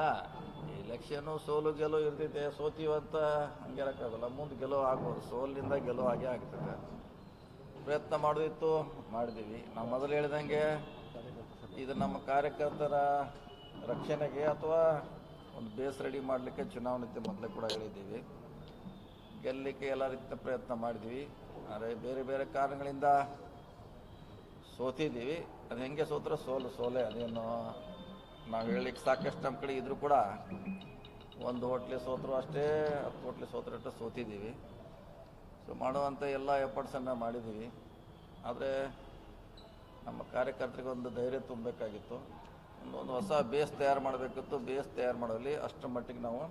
ಅಲ್ಲ ಎಲೆಕ್ಷನು ಸೋಲು ಗೆಲುವು ಇರ್ತೈತೆ ಸೋತೀವಂತ ಹಂಗೆ ಇರೋಕ್ಕಾಗಲ್ಲ ಮುಂದೆ ಗೆಲುವು ಆಗ್ಬೋದು. ಸೋಲಿನಿಂದ ಗೆಲುವು ಆಗೇ ಆಗ್ತದೆ ಪ್ರಯತ್ನ ಮಾಡೋದಿತ್ತು ಮಾಡಿದ್ದೀವಿ ನಾವು ಮೊದಲು ಹೇಳಿದಂಗೆ, ಇದು ನಮ್ಮ ಕಾರ್ಯಕರ್ತರ ರಕ್ಷಣೆಗೆ ಅಥವಾ ಒಂದು ಬೇಸ್ ರೆಡಿ ಮಾಡಲಿಕ್ಕೆ ಚುನಾವಣೆ ಮೊದಲೇ ಕೂಡ ಹೇಳಿದ್ದೀವಿ. ಗೆಲ್ಲಲಿಕ್ಕೆ ಎಲ್ಲ ರೀತಿಯ ಪ್ರಯತ್ನ ಮಾಡಿದ್ವಿ. ಆದರೆ ಬೇರೆ ಬೇರೆ ಕಾರಣಗಳಿಂದ ಸೋತಿದ್ದೀವಿ. ಅದು ಹೆಂಗೆ ಸೋತ್ರ ಸೋಲು, ಸೋಲೆ ಅದೇನು ನಾವು ಹೇಳಲಿಕ್ಕೆ ಸಾಕಷ್ಟು ನಮ್ಮ ಕಡೆ ಇದ್ರೂ ಕೂಡ ಒಂದು ಹೋಟ್ಲಿ ಸೋತರು ಅಷ್ಟೇ ಹತ್ತು ಹೋಟ್ಲಿ ಸೋತರಷ್ಟು ಅಷ್ಟೇ ಸೋತಿದ್ದೀವಿ. ಸೊ ಮಾಡುವಂಥ ಎಲ್ಲ ಎಫರ್ಟ್ಸನ್ನು ಮಾಡಿದ್ದೀವಿ. ಆದರೆ ನಮ್ಮ ಕಾರ್ಯಕರ್ತರಿಗೆ ಒಂದು ಧೈರ್ಯ ತುಂಬಬೇಕಾಗಿತ್ತು. ಒಂದು ಹೊಸ ಬೇಸ್ ತಯಾರು ಮಾಡಬೇಕಿತ್ತು. ಬೇಸ್ ತಯಾರು ಮಾಡೋಲ್ಲಿ ಅಷ್ಟರ ಮಟ್ಟಿಗೆ ನಾವು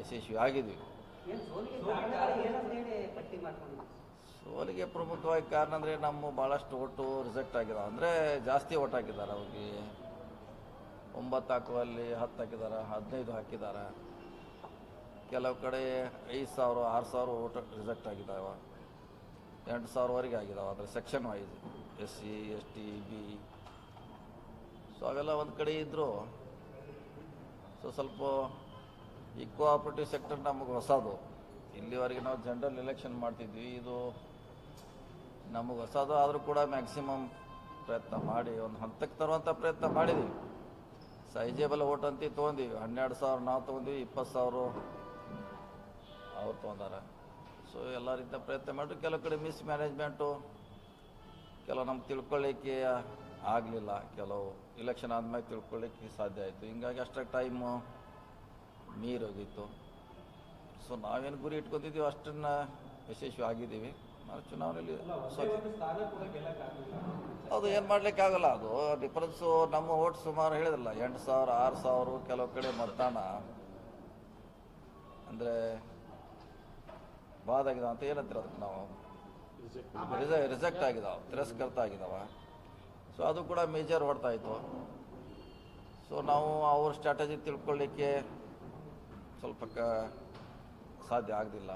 ಯಶಸ್ವಿ ಆಗಿದ್ದೀವಿ. ಏನ್ ಸೋಲಿಗೆ ಪ್ರಮುಖವಾಗಿ ಕಾರಣ ಅಂದರೆ ನಮ್ಮ ಭಾಳಷ್ಟು ಓಟು ರಿಜೆಕ್ಟ್ ಆಗಿದಾವೆ. ಅಂದರೆ ಜಾಸ್ತಿ ಓಟ್ ಹಾಕಿದ್ದಾರೆ ಅವ್ರಿಗೆ. ಒಂಬತ್ತು ಹಾಕುವಲ್ಲಿ ಹತ್ತು ಹಾಕಿದ್ದಾರೆ ಹದಿನೈದು ಹಾಕಿದ್ದಾರೆ ಕೆಲವು ಕಡೆ ಐದು ಸಾವಿರ, ಆರು ಸಾವಿರ ಓಟ್ ರಿಜೆಕ್ಟ್ ಆಗಿದ್ದಾವೆ ಎಂಟು ಸಾವಿರವರೆಗೆ ಆಗಿದ್ದಾವೆ ಅಂದರೆ section wise, S C, S T, B. So ಅವೆಲ್ಲ ಒಂದು ಕಡೆ ಇದ್ದರು ಸೊ ಸ್ವಲ್ಪ ಈ ಕೋಆಪ್ರೇಟಿವ್ ಸೆಕ್ಟರ್ ನಮಗೆ ಹೊಸದು. ಇಲ್ಲಿವರೆಗೆ ನಾವು ಜನರಲ್ ಎಲೆಕ್ಷನ್ ಮಾಡ್ತಿದ್ವಿ. ಇದು ನಮಗೆ ಹೊಸದು ಆದರೂ ಕೂಡ ಮ್ಯಾಕ್ಸಿಮಮ್ ಪ್ರಯತ್ನ ಮಾಡಿ, ಒಂದು ಹಂತಕ್ಕೆ ತರುವಂಥ ಪ್ರಯತ್ನ ಮಾಡಿದ್ದೀವಿ ಸೈಜೇಬಲ್ ಓಟ್ ಅಂತ ತೊಗೊಂಡಿವಿ. ಹನ್ನೆರಡು ಸಾವಿರ ನಾವು ತೊಗೊಂಡಿವಿ, ಇಪ್ಪತ್ತು ಸಾವಿರ ಅವ್ರು ತೊಗೊಂಡಾರೆ. ಸೊ ಎಲ್ಲ ರೀತಿಯ ಪ್ರಯತ್ನ ಮಾಡಿ ಕೆಲವು ಕಡೆ ಮಿಸ್ ಮ್ಯಾನೇಜ್ಮೆಂಟು ಕೆಲವು ನಮ್ಗೆ ತಿಳ್ಕೊಳ್ಳಿಕ್ಕೆ ಆಗಲಿಲ್ಲ. ಕೆಲವು ಇಲೆಕ್ಷನ್ ಆದಮೇಲೆ ತಿಳ್ಕೊಳ್ಳಿಕ್ಕೆ ಸಾಧ್ಯ ಆಯಿತು. ಹಿಂಗಾಗಿ ಅಷ್ಟೇ ಟೈಮು ಮೀರೋಗಿತ್ತು ಸೊ ನಾವೇನು ಗುರಿ ಇಟ್ಕೊತಿದ್ದೀವಿ ಅಷ್ಟನ್ನು ಯಶಸ್ವಿ ಆಗಿದ್ದೀವಿ. ನಾವು ಚುನಾವಣೆಯಲ್ಲಿ ಅದು ಏನು ಮಾಡಲಿಕ್ಕಾಗಲ್ಲ ಅದು ಡಿಫ್ರೆನ್ಸು ನಮ್ಮ ಓಟ್ ಸುಮಾರು ಹೇಳಿದ್ರಲ್ಲ ಎಂಟು ಸಾವಿರ ಆರು ಸಾವಿರ ಕೆಲವು ಕಡೆ ಮತದಾನ. ಅಂದರೆ ಬಾದಾಗಿದಾವ ಅಂತ ಏನಂತೀರ ಅದಕ್ಕೆ ನಾವು? ರಿಜೆ ರಿಜೆಕ್ಟ್ ಆಗಿದಾವ ತಿರಸ್ಕೃತ ಆಗಿದಾವ ಸೊ ಅದು ಕೂಡ ಮೇಜರ್ ಹೊಡ್ತಾ ಇತ್ತು. ಸೊ ನಾವು ಅವ್ರ ಸ್ಟ್ರಾಟಜಿ ತಿಳ್ಕೊಳ್ಳಿಕ್ಕೆ ಸ್ವಲ್ಪ ಕ ಸಾಧ್ಯ ಆಗಲಿಲ್ಲ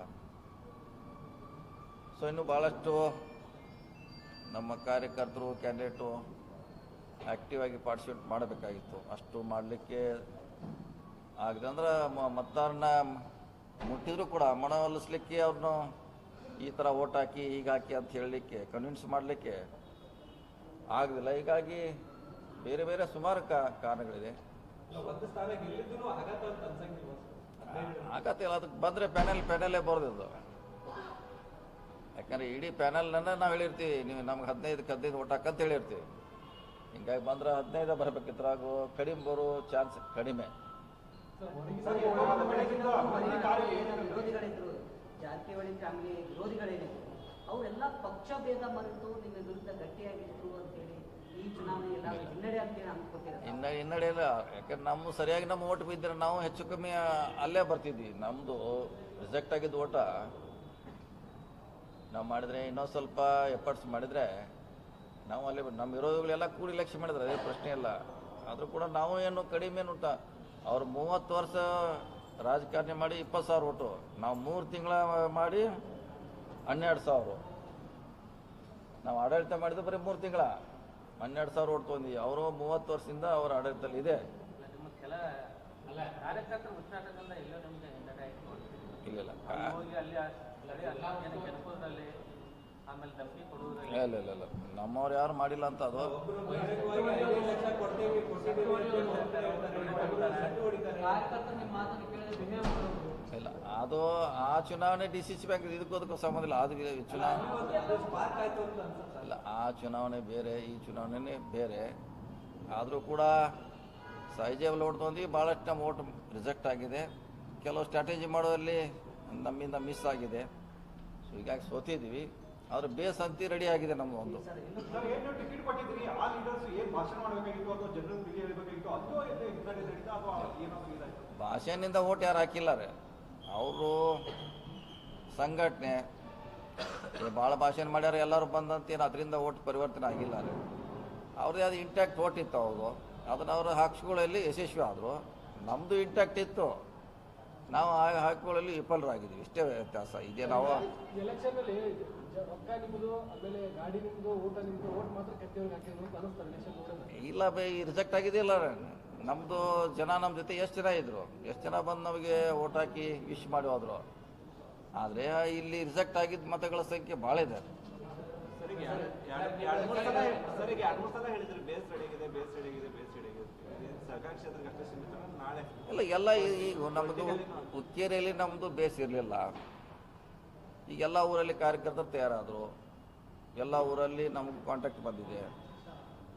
ಸೊ ಇನ್ನು ಭಾಳಷ್ಟು ನಮ್ಮ ಕಾರ್ಯಕರ್ತರು ಕ್ಯಾಂಡಿಡೇಟು ಆ್ಯಕ್ಟಿವ್ ಆಗಿ ಪಾರ್ಟಿಸಿಪೇಟ್ ಮಾಡಬೇಕಾಗಿತ್ತು. ಅಷ್ಟು ಮಾಡಲಿಕ್ಕೆ ಆಗದೆ ಅಂದ್ರೆ ಮ- ಮತದಾರನ ಮುಟ್ಟಿದ್ರು ಕೂಡ. ಮನವೊಲಿಸ್ಲಿಕ್ಕೆ ಅವ್ರನ್ನ ಈ ಥರ ಓಟ್ ಹಾಕಿ ಈಗ ಹಾಕಿ ಅಂತ ಹೇಳಲಿಕ್ಕೆ ಕನ್ವಿನ್ಸ್ ಮಾಡಲಿಕ್ಕೆ ಆಗಲಿಲ್ಲ ಹೀಗಾಗಿ ಬೇರೆ ಬೇರೆ ಸುಮಾರು ಕ ಕಾರಣಗಳಿದೆ. ಆಗತ್ತೆ ಅದಕ್ಕೆ ಬಂದರೆ ಪ್ಯಾನೆಲ್ ಪ್ಯಾನೆಲ್ಲೇ ಬರೋದಿದ್ದು ಯಾಕಂದ್ರೆ ಇಡೀ ಪ್ಯಾನೆಲ್ನ ನಾವು ಹೇಳಿರ್ತೀವಿ ನೀವು ನಮ್ಗೆ ಹದಿನೈದಕ್ಕೆ ಹದಿನೈದು ಓಟ್ ಹಾಕಂತ ಹೇಳಿರ್ತೀವಿ. ಹಿಂಗಾಗಿ ಬಂದ್ರೆ ಹದಿನೈದು ಬರಬೇಕಿತ್ತು ಹಾಗೂ ಕಡಿಮೆ ಬರೋ ಚಾನ್ಸ್ ಕಡಿಮೆ. ವಿರೋಧಿಗಳಿದ್ರು ಜಾರಕಿಹೊಳಿ ಫ್ಯಾಮಿಲಿ ವಿರೋಧಿಗಳೇನಿದ್ರು ಅವರೆಲ್ಲ ಪಕ್ಷ ಭೇದ ಮರೆತು ನಿಮ್ಮ ವಿರುದ್ಧ ಗಟ್ಟಿಯಾಗಿದ್ರು ಅಂತೇಳಿ ಈ ಚುನಾವಣೆ ಎಲ್ಲ ಹಿನ್ನಡೆ ಅಂತೇಳಿ ಅನ್ಕೋತೀರ? ಇನ್ನು ಹಿನ್ನಡೆ ಇಲ್ಲ. ಯಾಕಂದ್ರೆ ನಮ್ಮ ಸರಿಯಾಗಿ ನಮ್ಮ ಓಟ್ ಬಿದ್ದರೆ ನಾವು ಹೆಚ್ಚು ಕಮ್ಮಿ ಅಲ್ಲೇ ಬರ್ತಿದ್ವಿ. ನಮ್ಮದು ರಿಜೆಕ್ಟ್ ಆಗಿದ್ದು ಓಟ ನಾವು ಮಾಡಿದರೆ ಇನ್ನೊಂದು ಸ್ವಲ್ಪ ಎಫರ್ಟ್ಸ್ ಮಾಡಿದರೆ ನಾವು ಅಲ್ಲಿ ನಮ್ಮ ವಿರೋಧಿಗಳೆಲ್ಲ ಕೂಡಿ ಲಕ್ಷ್ಯ ಮಾಡಿದ್ರೆ ಅದೇ ಪ್ರಶ್ನೆ ಇಲ್ಲ ಆದರೂ ಕೂಡ ನಾವು ಏನು ಕಡಿಮೆ ಉಂಟ. ಊಟ ಅವ್ರು ಮೂವತ್ತು ವರ್ಷ ರಾಜಕಾರಣಿ ಮಾಡಿ ಇಪ್ಪತ್ತು ಸಾವಿರ ಓಟು ನಾವು ಮೂರು ತಿಂಗಳ ಮಾಡಿ ಹನ್ನೆರಡು ಸಾವಿರ. ನಾವು ಆಡಳಿತ ಮಾಡಿದ್ದು ಬರೀ ಮೂರು ತಿಂಗಳ. ಹನ್ನೆರಡು ಸಾವಿರ ಓಟ್ ತೊಗೊಂಡಿವಿ ಅವರು ಮೂವತ್ತು ವರ್ಷದಿಂದ ಅವ್ರ ಆಡಳಿತದಲ್ಲಿ ಇದೆ. ಇಲ್ಲ ಕೆಲ ಇಲ್ಲ ಇಲ್ಲ ಇಲ್ಲ. ನಮ್ಮವ್ರು ಯಾರು ಮಾಡಿಲ್ಲ ಅಂತ ಅದು. ಇಲ್ಲ, ಅದು ಆ ಚುನಾವಣೆ ಡಿ ಸಿ ಸಿ ಬ್ಯಾಂಕ್ ಇದಕ್ಕೂ ಅದಕ್ಕೂ ಸಂಬಂಧ ಇಲ್ಲ. ಅದು ಚುನಾವಣೆ ಇಲ್ಲ, ಆ ಚುನಾವಣೆ ಬೇರೆ, ಈ ಚುನಾವಣೆನೇ ಬೇರೆ. ಆದರೂ ಕೂಡ ಓಟ್ ತೊಗೊಂಡು ಭಾಳಷ್ಟು ನಮ್ಮ ಓಟ್ ರಿಜೆಕ್ಟ್ ಆಗಿದೆ. ಕೆಲವು ಸ್ಟ್ರಾಟಜಿ ಮಾಡೋದಲ್ಲಿ ನಮ್ಮಿಂದ ಮಿಸ್ ಆಗಿದೆ. ಸೊ ಹೀಗಾಗಿ ಸೋತಿದ್ದೀವಿ ಆದ್ರೆ ಬೇಸ್ ಅಂತಿ ರೆಡಿ ಆಗಿದೆ ನಮ್ಮ ಒಂದು. ಭಾಷೆನಿಂದ ಓಟ್ ಯಾರು ಹಾಕಿಲ್ಲ ರೀ. ಅವರು ಸಂಘಟನೆ ಭಾಳ ಭಾಷಣ ಮಾಡ್ಯಾರ ಎಲ್ಲರೂ ಬಂದಂತೇನು ಅದರಿಂದ ಓಟ್ ಪರಿವರ್ತನೆ ಆಗಿಲ್ಲ ರೀ. ಅವ್ರದ್ದು ಅದು ಇಂಟ್ಯಾಕ್ಟ್ ಓಟ್ ಇತ್ತು ಅವರು ಅದನ್ನು ಅವರು ಹಕ್ಕುಗಳಲ್ಲಿ ಯಶಸ್ವಿ ಆದರು. ನಮ್ಮದು ಇಂಟ್ಯಾಕ್ಟ್ ಇತ್ತು. ನಾವು ಆ ಹಕ್ಕುಗಳಲ್ಲಿ ವಿಫಲರಾಗಿದ್ದೀವಿ. ಇಷ್ಟೇ ವ್ಯತ್ಯಾಸ. ಇದೇ ನಾವು ರೊಕ್ಕ ನಿಮ್ಮದು ಆಮೇಲೆ ಗಾಡಿ ನಿಮ್ದು ಊಟ ನಿಮ್ದು ಓಟ್ ಮಾತ್ರ ಕಟ್ಟಿಯವ್ರಿಗೆ ಹಾಕಿದ್ರು ಅಂತ ಅನಿಸ್ತಾರೆ ಎಲೆಕ್ಷನ್ ನೋಡಿದ್ರೆ ಇಲ್ಲ ಬೈ ರಿಜೆಕ್ಟ್ ಆಗಿದೆಯಲ್ಲ ನಮ್ಮದು ಜನ ನಮ್ಮ ಜೊತೆ ಎಷ್ಟು ಜನ ಇದ್ರು? ಎಷ್ಟು ಜನ ಬಂದು ನಮಗೆ ಓಟ್ ಹಾಕಿ ವಿಶ್ ಮಾಡಿ ಹೋದ್ರು? ಆದರೆ ಇಲ್ಲಿ ರಿಜೆಕ್ಟ್ ಆಗಿದ್ದ ಮತಗಳ ಸಂಖ್ಯೆ ಭಾಳ ಇದೆ. ಸರಿಗೆ ಎರಡು ಮೂರು ಸಲ ಸರಿಗೆ ಎರಡು ಹೇಳಿದ್ರು ಬೇಸ್ ರೆಡಿಯಾಗಿದೆ ಬೇಸ್ ರೆಡಿಯಾಗಿದೆ ಬೇಸ್ ರೆಡಿಯಾಗಿದೆ ಇದು ಸರ್ಕಾರಿ ಕ್ಷೇತ್ರಕ್ಕೆ ಅಷ್ಟೇ ಸೀಮಿತ ನಾಳೆ. ಇಲ್ಲ ಎಲ್ಲ ಈಗ ನಮ್ಮದು ಹುಕ್ಕೇರಿಯಲ್ಲಿ ನಮ್ಮದು ಬೇಸ್ ಇರಲಿಲ್ಲ. ಈಗ ಎಲ್ಲ ಊರಲ್ಲಿ ಕಾರ್ಯಕರ್ತರು ತಯಾರಾದರು. ಎಲ್ಲ ಊರಲ್ಲಿ ನಮಗೆ ಕಾಂಟ್ಯಾಕ್ಟ್ ಬಂದಿದೆ.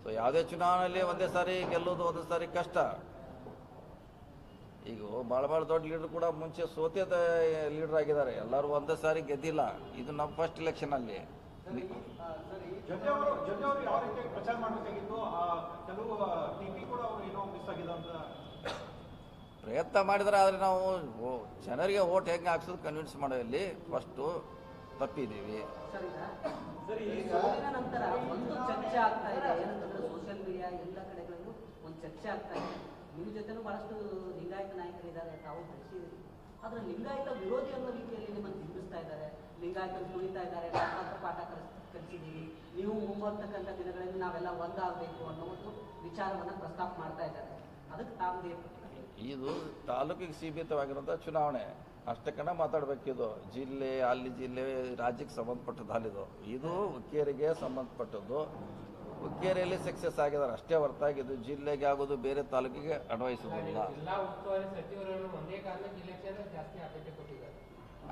ಸೊ ಯಾವುದೇ ಚುನಾವಣೆಯಲ್ಲಿ ಒಂದೇ ಸಾರಿ ಗೆಲ್ಲೋದು ಒಂದೇ ಸಾರಿ ಕಷ್ಟ. ಈಗ ಭಾಳ ಭಾಳ ದೊಡ್ಡ ಲೀಡರ್ ಕೂಡ ಮುಂಚೆ ಸೋತೆ ಲೀಡರ್ ಆಗಿದ್ದಾರೆ. ಎಲ್ಲರೂ ಒಂದೇ ಸಾರಿ ಗೆದ್ದಿಲ್ಲ. ಇದು ನಮ್ಮ ಫಸ್ಟ್ ಇಲೆಕ್ಷನಲ್ಲಿ ಜೊತೆ ಅವರು ಜೊತೆ ಅವರು ಯಾವ ರೀತಿ ಪ್ರಚಾರ ಮಾಡಬೇಕಾಗಿತ್ತು ಆ ಕೆಲವು ಟಿಪಿ ಕೂಡ ಅವರು ಏನೋ ಮಿಸ್ ಆಗಿದೆ ಅಂತ ಪ್ರಯತ್ನ ಮಾಡಿದ್ರೆ ಆದರೆ ನಾವು ಓ- ಜನರಿಗೆ ಓಟ್ ಹೆಂಗೆ ಹಾಕ್ಸೋದು ಕನ್ವಿನ್ಸ್ ಮಾಡೋದಲ್ಲಿ ಫಸ್ಟು ತಪ್ಪಿದ್ದೀವಿ. ಸರ್ ಈಗ ಸರಿ ಈಗ ಸೋಲಿನ ನಂತರ ಒಂದು ಚರ್ಚೆ ಆಗ್ತಾ ಇದೆ. ಏನಂತಂದ್ರೆ ಸೋಷಿಯಲ್ ಮೀಡಿಯಾ ಎಲ್ಲ ಕಡೆಗಳಲ್ಲೂ ಒಂದು ಚರ್ಚೆ ಆಗ್ತಾ ಇದೆ. ನಿಮ್ಮ ಜೊತೆನೂ ಬಹಳಷ್ಟು ಲಿಂಗಾಯತ ನಾಯಕರಿದ್ದಾರೆ ತಾವು ಬೆಳೆಸಿದ್ದೀರಿ ಆದ್ರೆ ಲಿಂಗಾಯತ ವಿರೋಧಿ ಅನ್ನೋ ರೀತಿಯಲ್ಲಿ ನಿಮ್ಮನ್ನು ಬಿಂಬಿಸ್ತಾ ಇದ್ದಾರೆ. ತುಳಿತಾ ಇದ್ದಾರೆ. ಪಾಠ ಕಲಿಸಿದ್ದೀವಿ. ನೀವು ಮುಂಬರ್ತಕ್ಕಂಥ ದಿನಗಳಲ್ಲಿ ನಾವೆಲ್ಲ ಒಂದಾಗಬೇಕು ಅನ್ನೋ ಒಂದು ವಿಚಾರವನ್ನು ಪ್ರಸ್ತಾಪ ಮಾಡ್ತಾ ಇದ್ದಾರೆ. ಅದಕ್ಕೆ ತಾವು ಇದು ತಾಲೂಕಿಗೆ ಸೀಮಿತವಾಗಿರೋಂಥ ಚುನಾವಣೆ. ಅಷ್ಟಕ್ಕನ ಮಾತಾಡಬೇಕಿದು ಜಿಲ್ಲೆ ಅಲ್ಲಿ ಜಿಲ್ಲೆ ರಾಜ್ಯಕ್ಕೆ ಸಂಬಂಧಪಟ್ಟದ್ದು ಅಲ್ಲಿದು. ಇದು ಹುಕ್ಕೇರಿಗೆ ಸಂಬಂಧಪಟ್ಟದ್ದು. ಹುಕ್ಕೇರಿಯಲ್ಲಿ ಸಕ್ಸಸ್ ಆಗಿದ್ದಾರೆ. ಅಷ್ಟೇ ಹೊರತಾಗಿ ಇದು ಜಿಲ್ಲೆಗೆ ಆಗೋದು ಬೇರೆ ತಾಲೂಕಿಗೆ ಅನ್ವಯಿಸೋದಿಲ್ಲ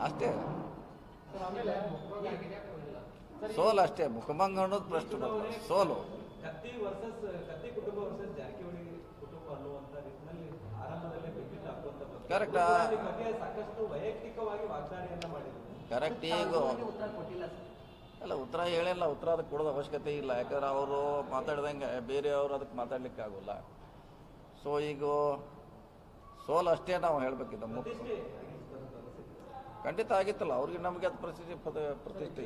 ಅಷ್ಟೇ. ಸೋಲು ಅಷ್ಟೇ. ಮುಖಭಂಗ ಅನ್ನೋದು ಪ್ರಶ್ನೆ ಸೋಲು ಕತ್ತಿ ವರ್ಸಸ್ ಕತ್ತಿ ಕುಟುಂಬ ವರ್ಸಸ್ ಜಾರಕಿಹೊಳಿ ಕುಟುಂಬ ಅನ್ನುವಂತ ನಿಟ್ಟಿನಲ್ಲಿ ಆರಂಭದಲ್ಲೇ ಬೆಂಕಿಟ್ಟು ಹಾಕುವಂತ ಬಂತು. Correct. ಈ ಬಗ್ಗೆ ಸಾಕಷ್ಟು ವೈಯಕ್ತಿಕವಾಗಿ ವಾಗ್ದಾಳಿಯನ್ನ ಮಾಡಿದ್ರು ಕರೆಕ್ಟ್ ಈಗ ಅಲ್ಲ, ಉತ್ತರ ಹೇಳಿಲ್ಲ, ಉತ್ತರ ಅದಕ್ಕೆ ಕೊಡೋದು ಅವಶ್ಯಕತೆ ಇಲ್ಲ. ಯಾಕಂದ್ರೆ ಅವರು ಮಾತಾಡ್ದಂಗೆ ಬೇರೆಯವರು ಅದಕ್ಕೆ ಮಾತಾಡ್ಲಿಕ್ಕೆ ಆಗೋಲ್ಲ. ಸೊ ಈಗ, ಸೋಲ್ ಅಷ್ಟೇ ನಾವು ಹೇಳಬೇಕಿದ್ದ. ಖಂಡಿತ ಆಗಿತ್ತಲ್ಲ, ಅವ್ರಿಗೆ ನಮಗೆ ಅದು ಪ್ರತಿಷ್ಠೆ ಪ್ರತಿಷ್ಠೆ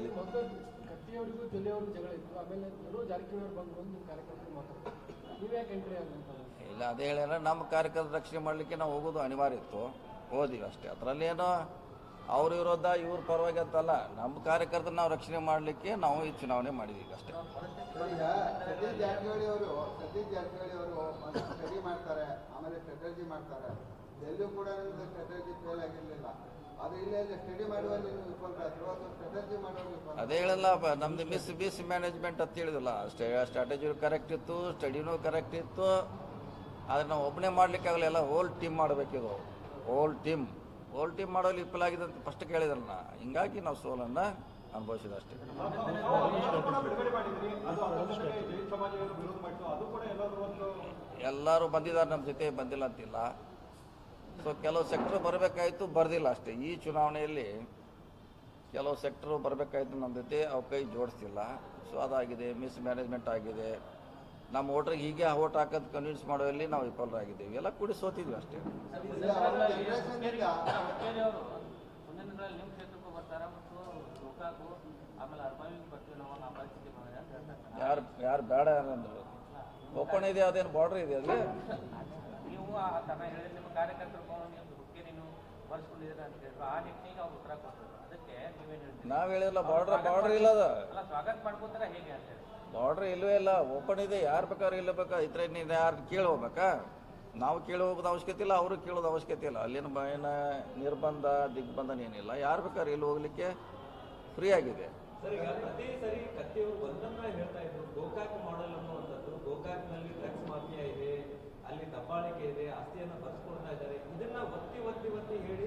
ಮೊದಲು ಕತ್ತಿಯವರಿಗೂ ಜಗಳ ಇತ್ತು. ಆಮೇಲೆ ನಡು ಜಾರಕಿಹೊಳಿ ಅವ್ರು ಬಂದು ಬಂದು ಕಾರ್ಯಕ್ರಮಕ್ಕೆ ಮಾತಾಡ್ತಾರೆ ನೀವು ಯಾಕೆ ಎಂಟ್ರಿ ಆಗಲಿಲ್ಲ? ಇಲ್ಲ ಅದೇ ಹೇಳ್ಯಾರ ನಮ್ಮ ಕಾರ್ಯಕರ್ತರ ರಕ್ಷಣೆ ಮಾಡಲಿಕ್ಕೆ ನಾವು ಹೋಗೋದು ಅನಿವಾರ್ಯ ಇತ್ತು. ಹೋದಿವಿ ಅಷ್ಟೇ. ಅದರಲ್ಲೇನೋ ಅವ್ರ ವಿರೋಧ ಇವ್ರ ಪರವಾಗಿ ಅಂತಲ್ಲ. ನಮ್ಮ ಕಾರ್ಯಕರ್ತರ ನಾವು ರಕ್ಷಣೆ ಮಾಡಲಿಕ್ಕೆ ನಾವು ಈ ಚುನಾವಣೆ ಮಾಡಿದ್ವಿ ಅಷ್ಟೇ. ಈಗ ಸತೀಶ್ ಜಾರಕಿಹೊಳಿ ಅವರು ಸತೀಶ್ ಜಾರಕಿಹೊಳಿ ಅವರು ಸ್ಟಡಿ ಮಾಡ್ತಾರೆ. ಆಮೇಲೆ ಸ್ಟ್ರಾಟಜಿ ಮಾಡ್ತಾರೆ. ಎಲ್ಲೂ ಕೂಡ ಸ್ಟ್ರಾಟಜಿ ಫೇಲ್ ಆಗಿರಲಿಲ್ಲ. ಅದು ಇಲ್ಲೇ ಸ್ಟಡಿ ಮಾಡುವಲ್ಲಿ ನೀವು ವಿಫಲರಾದ್ರು ಸ್ಟ್ರಾಟಜಿ ಮಾಡುವಲ್ಲಿ ಅದೇ ಹೇಳಲ್ಲ ನಮ್ದು ಮಿಸ್ ಮಿಸ್ ಮ್ಯಾನೇಜ್ಮೆಂಟ್ ಅಂತ ಹೇಳಿದಿಲ್ಲ ಸ್ಟೇ ಸ್ಟ್ರಾಟಜಿ ಕರೆಕ್ಟ್ ಇತ್ತು ಸ್ಟಡಿನೂ ಕರೆಕ್ಟ್ ಇತ್ತು. ಆದರೆ ನಾವು ಒಬ್ಬನೇ ಮಾಡ್ಲಿಕ್ಕಾಗಲ್ಲ ಎಲ್ಲ ಹೋಲ್ ಟೀಮ್ ಮಾಡಬೇಕಿದು ಹೋಲ್ ಟೀಮ್ ಹೋಲ್ ಟೀಮ್ ಮಾಡೋಲಿ ವಿಫಲ ಆಗಿದೆ ಅಂತ ಫಸ್ಟ್ ಕೇಳಿದ್ರಲ್ಲ ಹಿಂಗಾಗಿ ನಾವು ಸೋಲನ್ನು ಅನುಭವಿಸಿದ ಅಷ್ಟೇ. ಎಲ್ಲರೂ ಬಂದಿದ್ದಾರೆ ನಮ್ಮ ಜೊತೆ ಬಂದಿಲ್ಲ ಅಂತಿಲ್ಲ. ಸೊ ಕೆಲವು ಸೆಕ್ಟರ್ ಬರಬೇಕಾಯಿತು, ಬರ್ದಿಲ್ಲ ಅಷ್ಟೇ. ಈ ಚುನಾವಣೆಯಲ್ಲಿ ಕೆಲವು ಸೆಕ್ಟರ್ ಬರಬೇಕಾಯ್ತು ನಮ್ಮ ಜೊತೆ, ಅವು ಕೈ ಜೋಡಿಸ್ತಿಲ್ಲ. ಸೊ ಅದಾಗಿದೆ ಮಿಸ್ ಮ್ಯಾನೇಜ್ಮೆಂಟ್ ಆಗಿದೆ. ನಮ್ಮ ವೋಟ್ರಿಗೆ ಹೀಗೆ ಓಟ್ ಹಾಕೋದು ಕನ್ವಿನ್ಸ್ ಮಾಡುವಲ್ಲಿ ನಾವು ವಿಫಲರಾಗಿದ್ದೀವಿ. ಎಲ್ಲ ಕೂಡಿ ಸೋತಿದ್ವಿ ಅಷ್ಟೇ. ಅವ್ರ ಅವರು ಯಾರು ಯಾರು ಬೇಡ ಅಂದರು. ಓಪನ್ ಇದೆ, ಅದೇನು ಬಾರ್ಡ್ರ್ ಇದೆ ಅಲ್ಲಿ? ನೀವು ಹೇಳಿದ್ರೆ ನಿಮ್ಮ ಕಾರ್ಯಕರ್ತರು ನೀವು ಹುಕ್ಕೇರಿ ನೀವು ಬರ್ಸ್ಕೊಂಡಿದ್ದೀರಾ ಅಂತ ಹೇಳಿದ್ರು. ಆ ನಿಟ್ಟಿಗೆ ಅವ್ರು ಉತ್ತರ ಕೊಟ್ಟರು. ಅದಕ್ಕೆ ನೀವೇನು ಹೇಳ್ತೀರಿ? ನಾವು ಹೇಳಿಲ್ಲ ಬಾರ್ಡರ್ ಬಾರ್ಡರ್ ಇಲ್ಲ ಅದು ಅಲ್ಲ ಸ್ವಾಗತ ಮಾಡ್ಕೋತಾರ ಹೇಗೆ ಅಂತ ಹೇಳಿ. ಬಾರ್ಡರ್ ಇಲ್ಲವೇ ಇಲ್ಲ ಓಪನ್ ಇದೆ. ಯಾರು ಬೇಕಾದ್ರೆ ಇಲ್ಲ ಬೇಕಾ? ಇದ್ರೆ ನೀನು ಯಾರು ಕೇಳಿ ಹೋಗ್ಬೇಕಾ? ನಾವು ಕೇಳಿ ಹೋಗೋದು ಅವಶ್ಯಕತೆ ಇಲ್ಲ ಅವರು ಕೇಳೋದು ಅವಶ್ಯಕತೆ ಇಲ್ಲ. ಅಲ್ಲಿನ ಏನ ನಿರ್ಬಂಧ ದಿಗ್ಬಂಧನ ಏನಿಲ್ಲ. ಯಾರು ಬೇಕಾದ್ರೆ ಇಲ್ಲಿ ಹೋಗ್ಲಿಕ್ಕೆ ಫ್ರೀ ಆಗಿದೆ. ಸರ್ ಈಗ ಪ್ರತಿ ಸರಿ ಕತ್ತಿಯವರು ಒಂದನ್ನ ಹೇಳ್ತಾ ಇದ್ರು ಗೋಕಾಕ್ ಮಾಡೆಲ್ ಅನ್ನುವಂಥದ್ದು ಗೋಕಾಕ್ನಲ್ಲಿ ಡ್ರಗ್ಸ್ ಮಾಫಿಯಾ ಇದೆ ಅಲ್ಲಿ ದಬ್ಬಾಳಿಕೆ ಇದೆ ಆಸ್ತಿಯನ್ನು ಬರ್ಸ್ಕೊಳ್ತಾ ಇದ್ದಾರೆ. ಇದನ್ನ ಒತ್ತಿ ಒತ್ತಿ ಒತ್ತಿ ಹೇಳಿ